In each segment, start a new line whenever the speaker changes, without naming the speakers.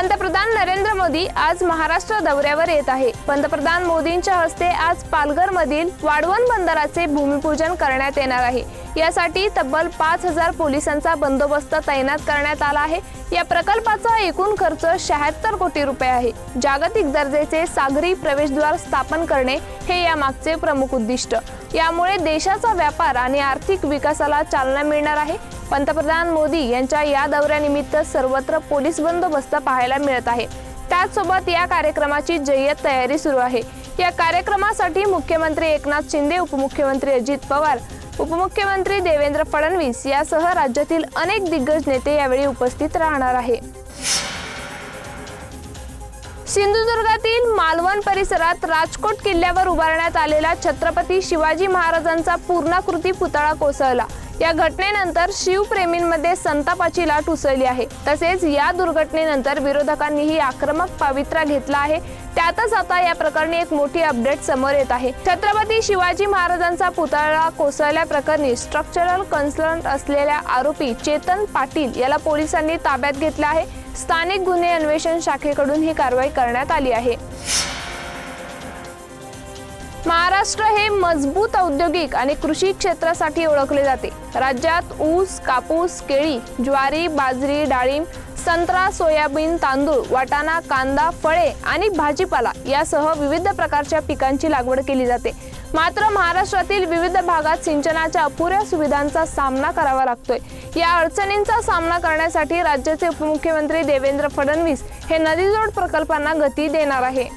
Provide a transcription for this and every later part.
पंतप्रधान नरेंद्र मोदी आज महाराष्ट्र दौऱ्यावर येत आहे. पंतप्रधान मोदींच्या हस्ते आज पालघरमधील वाढवण बंदराचे भूमिपूजन करण्यात येणार आहे. यासाठी तब्बल पाच हजार पोलिसांचा बंदोबस्त तैनात करण्यात आला आहे. या प्रकल्पाचा एकूण खर्च शहात्तर कोटी रुपये आहे. जागतिक दर्जाचे सागरी प्रवेशद्वार स्थापन करणे हे या मागचे प्रमुख उद्दिष्ट. यामुळे देशाचा व्यापार आणि आर्थिक विकासाला चालना मिळणार आहे. पंतप्रधान मोदी यांच्या या दौऱ्यानिमित्त सर्वत्र पोलीस बंदोबस्त पाहायला मिळत आहे. त्याचसोबत या कार्यक्रमाची जय्यत तयारी सुरू आहे. या कार्यक्रमासाठी मुख्यमंत्री एकनाथ शिंदे उपमुख्यमंत्री अजित पवार उपमुख्यमंत्री देवेंद्र फडणवीस यासह राज्यातील अनेक दिग्गज नेते यावेळी उपस्थित राहणार आहे. सिंधुदुर्गातील मालवण परिसरात राजकोट किल्ल्यावर उभारण्यात आलेला छत्रपती शिवाजी महाराजांचा पूर्णाकृती पुतळा कोसळला. या घटनेनंतर शिवप्रेमींमध्ये संतापाची लाट उसळली आहे. तसेच या दुर्घटनेनंतर विरोधकांनीही आक्रमक पावित्र्य घेतला आहे. त्यातच आता या प्रकरणी एक मोठी अपडेट समोर येत आहे. छत्रपती शिवाजी महाराजांचा पुतळा कोसळल्या प्रकरणी स्ट्रक्चरल कन्सल्टंट असलेल्या आरोपी चेतन पाटील याला पोलिसांनी ताब्यात घेतलं आहे. स्थानिक गुन्हे अन्वेषण शाखेकडून ही कारवाई करण्यात आली आहे. महाराष्ट्र हे मजबूत औद्योगिक आणि कृषी क्षेत्रासाठी ओळखले जाते. राज्यात ऊस कापूस केळी ज्वारी बाजरी डाळिंब संत्रा सोयाबीन तांदूळ वाटाणा कांदा फळे आणि भाजीपाला यासह विविध प्रकारच्या पिकांची लागवड केली जाते. मात्र महाराष्ट्रातील विविध भागात सिंचनाच्या अपुऱ्या सुविधांचा सामना करावा लागतोय. या अडचणींचा सामना करण्यासाठी राज्याचे उपमुख्यमंत्री देवेंद्र फडणवीस हे नदीजोड प्रकल्पांना गती देणार आहे.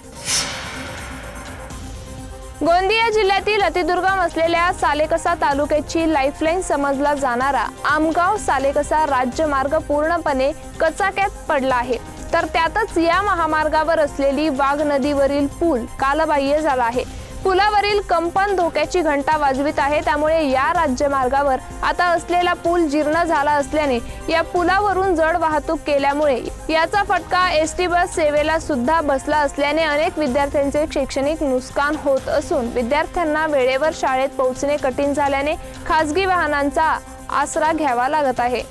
गोंदिया जिल्ह्यातील अतिदुर्गम असलेल्या सालेकसा तालुक्याची लाईफलाईन समजला जाणारा आमगाव सालेकसा राज्यमार्ग पूर्णपणे कचाक्यात पडला आहे. तर त्यातच या महामार्गावर असलेली वाघ नदीवरील पूल कालबाह्य झाला आहे. पुलावरील कंपन धोक्याची घंटा वाजवित आहे. त्यामुळे या राज्यमार्गावर आता असलेला पूल जीर्ण झाला असल्याने या पुलावरून जड वाहतूक केल्यामुळे याचा फटका एस टी बस सेवेला सुद्धा बसला असल्याने अनेक विद्यार्थ्यांचे शैक्षणिक नुकसान होत असून विद्यार्थ्यांना वेळेवर शाळेत पोहोचणे कठीण झाल्याने खासगी वाहनांचा आसरा घ्यावा लागत आहे.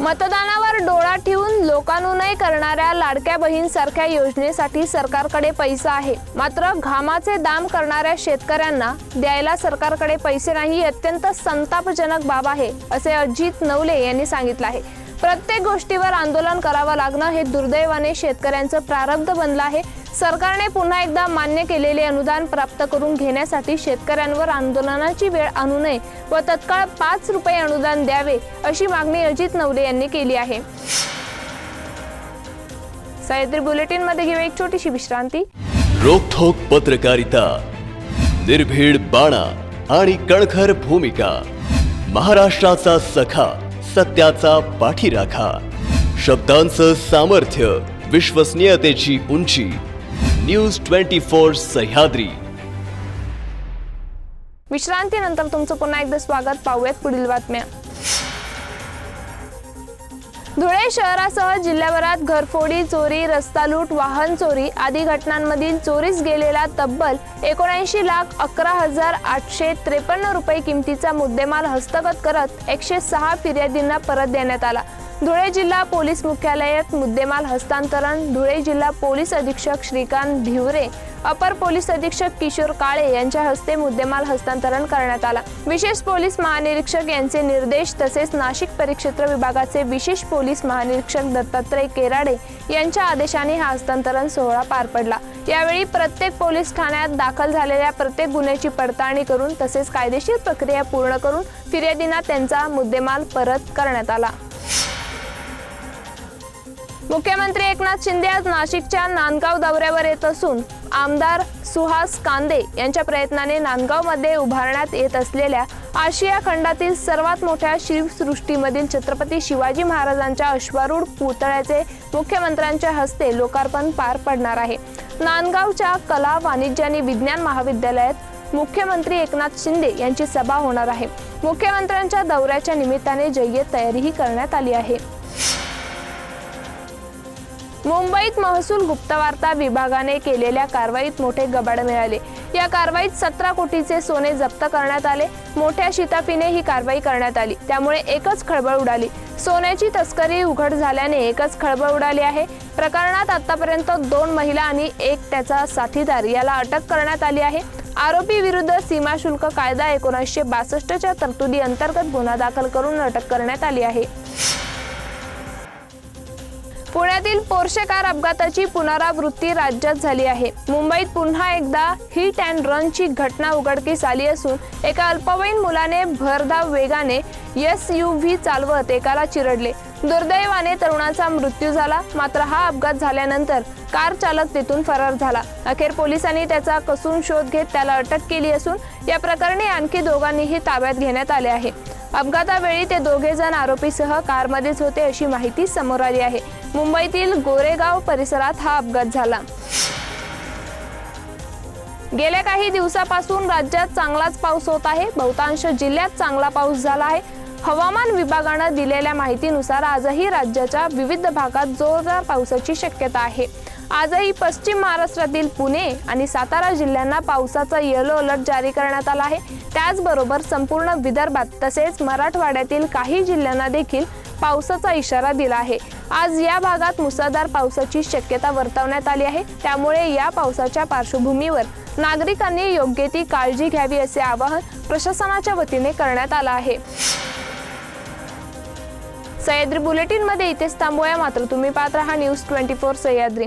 मतदानावर डोळा ठेवून लोकानुनय करणाऱ्या लाडक्या बहीण सारख्या योजनेसाठी सरकारकडे पैसा आहे. मात्र घामाचे दाम करणाऱ्या शेतकऱ्यांना द्यायला सरकारकडे पैसे नाही अत्यंत संतापजनक बाब आहे असे अजित नवले यांनी सांगितलं आहे. प्रत्येक गोष्टीवर आंदोलन करावं लागणं हे दुर्दैवाने शेतकऱ्यांचं प्रारब्ध बनलं आहे. सरकारने पुन्हा एकदा मान्य केलेले अनुदान प्राप्त करून घेण्यासाठी शेतकऱ्यांवर आंदोलनाची वेळ आणू नये व तत्काळ पाच रुपये अनुदान द्यावे अशी मागणी अजित नवले यांनी केली आहे. सह्याद्री बुलेटिनमध्ये घेऊ एक छोटीशी विश्रांती.
रोखोक पत्रकारिता निर्भीड बाणा आणि कणखर भूमिका महाराष्ट्राचा सखा सत्याचा पाठीराखा शब्दांचं सामर्थ्य विश्वसनीयतेची उंची न्यूज ट्वेंटी फोर सह्याद्री.
विश्रांतीनंतर तुमचं पुन्हा एकदा स्वागत. पाहूयात पुढील बातम्या. धुळे शहरासह जिल्ह्याभरात घरफोडी चोरी रस्ता लूट वाहन चोरी आदी घटनांमधील चोरीस गेलेला तब्बल एकोणऐंशी लाख अकरा हजार आठशे त्रेपन्न रुपये किमतीचा मुद्देमाल हस्तगत करत एकशे सहा फिर्यादींना परत देण्यात आला. धुळे जिल्हा पोलीस मुख्यालयात मुद्देमाल हस्तांतरण. धुळे जिल्हा पोलीस अधीक्षक श्रीकांत भिवरे अपर पोलीस अधीक्षक किशोर काळे यांच्या हस्ते मुद्देमाल हस्तांतरण करण्यात आला. विशेष पोलीस महानिरीक्षक यांचे निर्देश तसेच नाशिक परिक्षेत्र विभागाचे विशेष पोलीस महानिरीक्षक दत्तात्रय केराडे यांच्या आदेशाने हा हस्तांतरण सोहळा पार पडला. यावेळी प्रत्येक पोलीस ठाण्यात दाखल झालेल्या प्रत्येक गुन्ह्याची पडताळणी करून तसेच कायदेशीर प्रक्रिया पूर्ण करून फिर्यादींना त्यांचा मुद्देमाल परत करण्यात आला. मुख्यमंत्री एकनाथ शिंदे आज नाशिकच्या नांदगाव दौऱ्यावर येत असून आमदार सुहास कांदे यांच्या प्रयत्नाने नांदगावमध्ये उभारण्यात येत असलेल्या आशिया खंडातील सर्वात मोठ्या शिवसृष्टीमधील छत्रपती शिवाजी महाराजांच्या अश्वारूढ पुतळ्याचे मुख्यमंत्र्यांच्या हस्ते लोकार्पण पार पडणार आहे. नांदगावच्या कला वाणिज्य आणि विज्ञान महाविद्यालयात मुख्यमंत्री एकनाथ शिंदे यांची सभा होणार आहे. मुख्यमंत्र्यांच्या दौऱ्याच्या निमित्ताने जय्यत तयारीही करण्यात आली आहे. मुंबईत महसूल गुप्तवार्ता विभागाने केलेल्या कारवाईत मोठे गबाड मिळाले. या कारवाईत सतरा कोटीचे सोने जप्त करण्यात आले. मोठ्या शिताफीने ही कारवाई करण्यात आली. त्यामुळे एकच खळबळ उडाली. सोन्याची तस्करी उघड झाल्याने एकच खळबळ उडाली आहे. प्रकरणात आतापर्यंत दोन महिला आणि एक त्याचा साथीदार याला अटक करण्यात आली आहे. आरोपी विरुद्ध सीमा शुल्क कायदा एकोणीसशे बासष्टच्या तरतुदी अंतर्गत गुन्हा दाखल करून अटक करण्यात आली आहे. पुण्यातील पोर्शे कार अपघाताची पुनरावृत्ती राज्यात झाली आहे. मुंबईत पुन्हा एकदा हिट अँड रनची घटना उघडकीस आली असून एका अल्पवयीन मुलाने भरधाव वेगाने एस यू व्ही चालवत एकाला चिरडले. दुर्दैवाने तरुणाचा मृत्यू झाला मात्र हा अपघात झाल्यानंतर कार चालक तिथून फरार झाला. अखेर पोलिसांनी त्याचा कसून शोध घेत त्याला अटक केली असून या प्रकरणी आणखी दोघांनीही ताब्यात घेण्यात आले आहे. अपघातावेळी ते दोघे जण आरोपीसह कारमध्येच होते अशी माहिती समोर आली आहे. मुंबईतील गोरेगाव परिसरात हा अपघात झाला. गेल्या काही दिवसापासून राज्यात चांगलाच पाऊस होत आहे. बहुतांश जिल्ह्यात चांगला पाऊस झाला आहे. हवामान विभागानं दिलेल्या माहितीनुसार आजही राज्याच्या विविध भागात जोरदार पावसाची शक्यता आहे. आजही पश्चिम महाराष्ट्रातील पुणे आणि सातारा जिल्ह्यांना पावसाचा येलो अलर्ट जारी करण्यात आला आहे. त्याचबरोबर संपूर्ण विदर्भात तसेच मराठवाड्यातील काही जिल्ह्यांना देखील पावसाचा इशारा दिला आहे. आज या भागात मुसळधार पावसाची शक्यता वर्तवण्यात आली आहे. त्यामुळे या पावसाच्या पार्श्वभूमीवर नागरिकांनी योग्य ती काळजी घ्यावी असे आवाहन प्रशासनाच्या वतीने करण्यात आलं आहे. सह्याद्री बुलेटिनमध्ये इथेच थांबूया. मात्र तुम्ही पाहत राहा न्यूज ट्वेंटी फोर सह्याद्री.